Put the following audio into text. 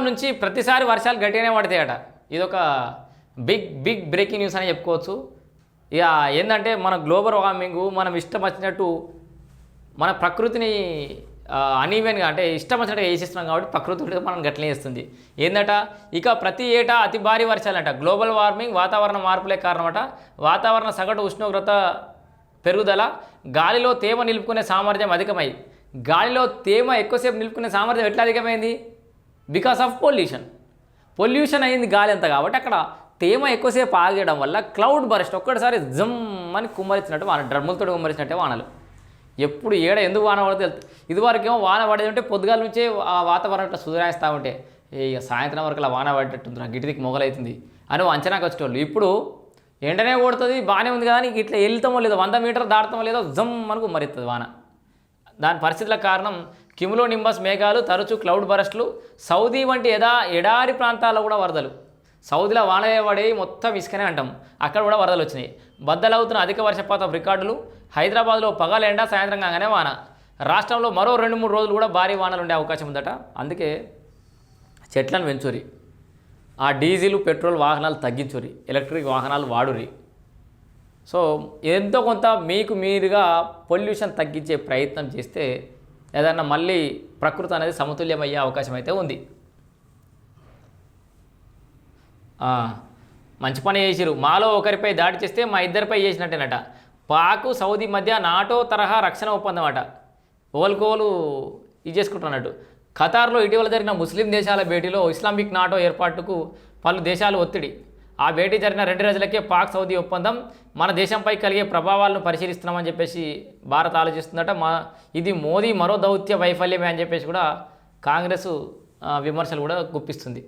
నుంచి ప్రతిసారి వర్షాలు గట్టిగానే పడతాయట. ఇది ఒక బిగ్ బిగ్ బ్రేకింగ్ న్యూస్ అని చెప్పుకోవచ్చు. ఇక ఏంటంటే మన గ్లోబల్ వార్మింగ్ మనం ఇష్టం వచ్చినట్టు మన ప్రకృతిని అనీవెన్గా అంటే ఇష్టం వచ్చినట్టుగా వేసిస్తున్నాం కాబట్టి ప్రకృతి మనం గట్లనే చేస్తుంది. ఏందట? ఇక ప్రతి ఏటా అతి భారీ వర్షాలంట. గ్లోబల్ వార్మింగ్ వాతావరణ మార్పులే కారణమట. వాతావరణ సగటు ఉష్ణోగ్రత పెరుగుదల గాలిలో తేమ నిలుపుకునే సామర్థ్యం అధికమై గాలిలో తేమ ఎక్కువసేపు నిలుపుకునే సామర్థ్యం ఎట్లా అధికమైంది? బికాస్ ఆఫ్ పొల్యూషన్ పొల్యూషన్ అయింది గాలి అంత కాబట్టి అక్కడ తేమ ఎక్కువసేపు ఆగడం వల్ల క్లౌడ్ బరెస్ట్ ఒక్కటిసారి జమ్ అని కుమ్మరించినట్టు వాన డ్రమ్ములతో కుమ్మరించినట్టే వానలు. ఎప్పుడు ఏడ ఎందుకు వాన పడదో ఇదివరకేమో వాన పడేది ఉంటే పొద్దుగాల నుంచే ఆ వాతావరణం ఇట్లా సుధరాయిస్తూ ఉంటే ఏ ఇక సాయంత్రం వరకు అలా వాన పడేటట్టుంది నాకు గిటిదికి మొగలవుతుంది అని ఓ అంచనాకి వచ్చేటోళ్ళు ఇప్పుడు ఎండనే కొడుతుంది బాగానే ఉంది కానీ ఇట్లా వెళ్తామో లేదో వంద మీటర్ దాటుతామో లేదో జమ్ అని కుమ్మరిస్తుంది వాన. దాని పరిస్థితుల కారణం కిములో నింబస్ మేఘాలు తరచూ క్లౌడ్ బరస్ట్లు సౌదీ వంటి ఎదా ఎడారి ప్రాంతాల్లో కూడా వరదలు. సౌదీలో వానలే పడి మొత్తం ఇసుకనే అంటాం. అక్కడ కూడా వరదలు వచ్చినాయి. బద్దలవుతున్న అధిక వర్షపాతం రికార్డులు. హైదరాబాద్లో పగల ఎండ సాయంత్రం కాగానే వాన. రాష్ట్రంలో మరో రెండు మూడు రోజులు కూడా భారీ వానలు ఉండే అవకాశం ఉందట. అందుకే చెట్లను పెంచురి ఆ డీజిల్ పెట్రోల్ వాహనాలు తగ్గించురి ఎలక్ట్రిక్ వాహనాలు వాడురి సో ఎంతో కొంత మీకు మీరుగా పొల్యూషన్ తగ్గించే ప్రయత్నం చేస్తే ఏదన్నా మళ్ళీ ప్రకృతి అనేది సమతుల్యమయ్యే అవకాశం అయితే ఉంది. మంచి పని చేసిరు మాలో ఒకరిపై దాడి చేస్తే మా ఇద్దరిపై చేసినట్టేనట. పాకు సౌదీ మధ్య నాటో తరహా రక్షణ ఒప్పందం అట. ఓల్కోలు ఇది చేసుకుంటున్నట్టు. ఖతార్లో ఇటీవల జరిగిన ముస్లిం దేశాల భేటీలో ఇస్లామిక్ నాటో ఏర్పాటుకు పలు దేశాలు ఒత్తిడి. ఆ భేటీ జరిగిన రెండు రోజులకే పాక్ సౌదీ ఒప్పందం మన దేశంపై కలిగే ప్రభావాలను పరిశీలిస్తున్నామని చెప్పేసి భారత్ ఆలోచిస్తుందట. మా ఇది మోదీ మరో దౌత్య వైఫల్యమే అని చెప్పేసి కూడా కాంగ్రెస్ విమర్శలు కూడా గుప్పిస్తుంది.